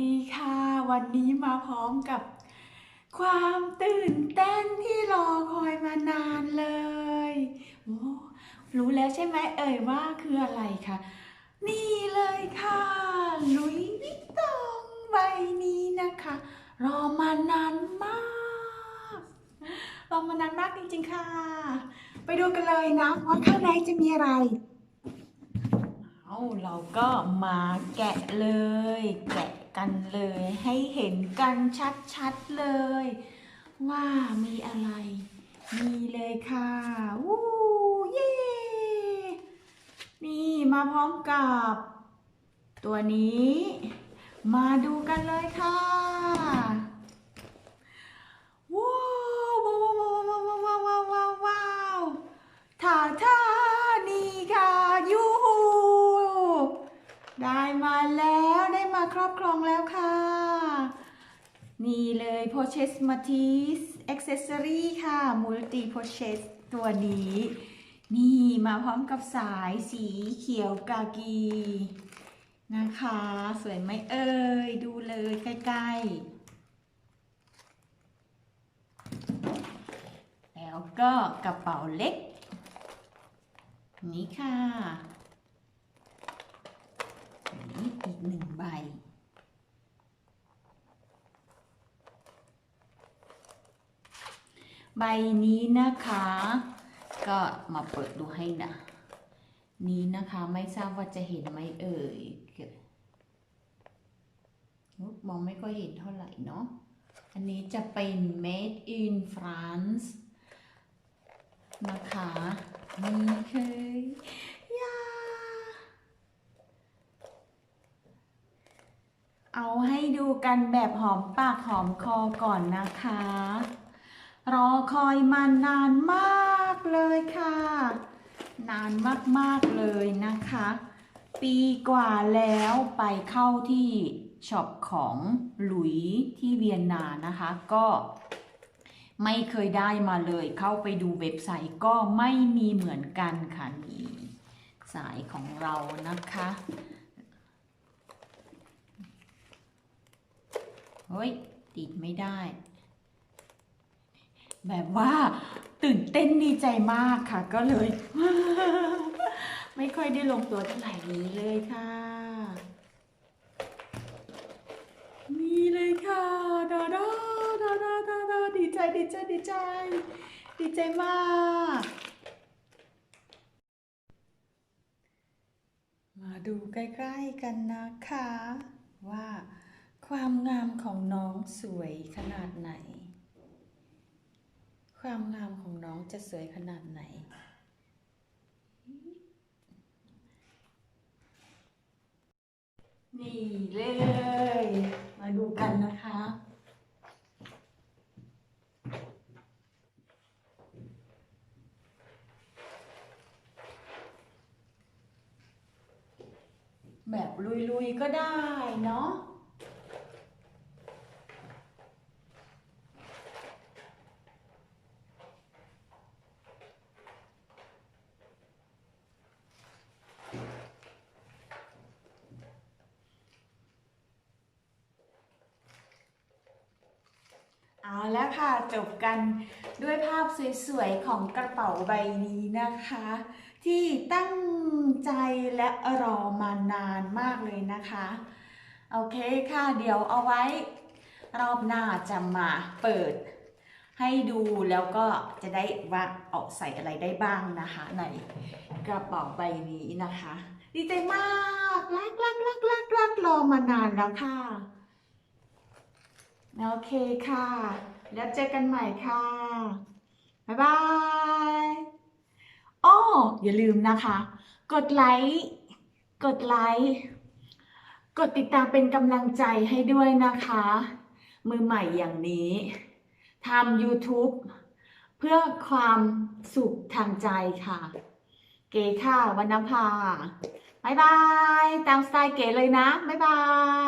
ดีค่ะ วันนี้มาพร้อมกับ ความตื่นเต้นที่รอคอยมานานเลยโอ้รู้แล้วใช่ไหมเอ่ยว่าคืออะไรคะนี่เลยค่ะลุยวิตตองใบนี้นะคะ รอมานานมากรอมานานมากจริงๆค่ะ ไปดูกันเลยนะว่าข้างในจะมีอะไรเอาเราก็มาแกะเลย แกะ กันเลย ให้เห็นกันชัดๆเลย ว่ามีอะไร มีเลยค่ะวู้เย้นี่มาพร้อมกับ ตัวนี้ มาดูกันเลยค่ะว้าวว้าวว้าวว้าวว้าวว้าวว้าวท่าท่านี่ค่ะยูฮูได้มาแล้ว มาครอบครองแล้วค่ะ นี่เลย p o c h e s m a t i s Accessory ค่ะ Multi p o c h e s ตัวนี้ นี่มาพร้อมกับสายสีเขียวกากี นะคะ สวยไหมเอ่ย ดูเลยใกล้ๆ แล้วก็กระเป๋าเล็ก นี่ค่ะนี่อีกหนึ่งใบ ใบนี้นะคะ ก็มาเปิดดูให้นะ นี้นะคะไม่ทราบว่าจะเห็นไหมเอ่ยมองไม่ค่อยเห็นเท่าไหร่เนาะ อันนี้จะเป็น made in France นะคะนี่เคยยาเอาให้ดูกันแบบหอมปากหอมคอก่อนนะคะ รอคอยมานานมากเลยค่ะ นานมากๆเลยนะคะ ปีกว่าแล้วไปเข้าที่ช็อปของหลุยที่เวียนนานะคะ ก็ไม่เคยได้มาเลย เข้าไปดูเว็บไซต์ก็ไม่มีเหมือนกันค่ะนี่สายของเรานะคะ เฮ้ย ติดไม่ได้ แบบว่าตื่นเต้นดีใจมากค่ะ ก็เลย ไม่ค่อยได้ลงตัวเท่าไหร่นี้เลยค่ะ นี่เลยค่ะดาดาดาดาดาดาดีใจดีใจดีใจ ดีใจมากมาดูใกล้ๆกันนะคะ ว่าความงามของน้องสวยขนาดไหน ความงามของน้องจะสวยขนาดไหน นี่เลย มาดูกันนะคะ แบบลุยๆก็ได้เนาะ เอา แล้วค่ะ จบกันด้วยภาพสวยๆ ของกระเป๋าใบนี้นะคะ ที่ตั้งใจและรอมานานมากเลยนะคะ โอเคค่ะ เดี๋ยวเอาไว้รอบหน้าจะมาเปิด ให้ดูแล้วก็จะได้ว่าออกใส่อะไรได้บ้างนะคะ ในกระเป๋าใบนี้นะคะ ดีใจมากรักรักรักรักรักรอมานานแล้วค่ะโอเคค่ะ แล้วเจอกันใหม่ค่ะ บ๊ายบายอ้ออย่าลืมนะคะ กดไลค์ กดไลค์ กดติดตามเป็นกำลังใจให้ด้วยนะคะ มือใหม่อย่างนี้ทำ YouTube เพื่อความสุขทางใจค่ะ เก๋ค่ะวรรณภา บ๊ายบาย ตามสไตล์เก๋เลยนะ บ๊ายบาย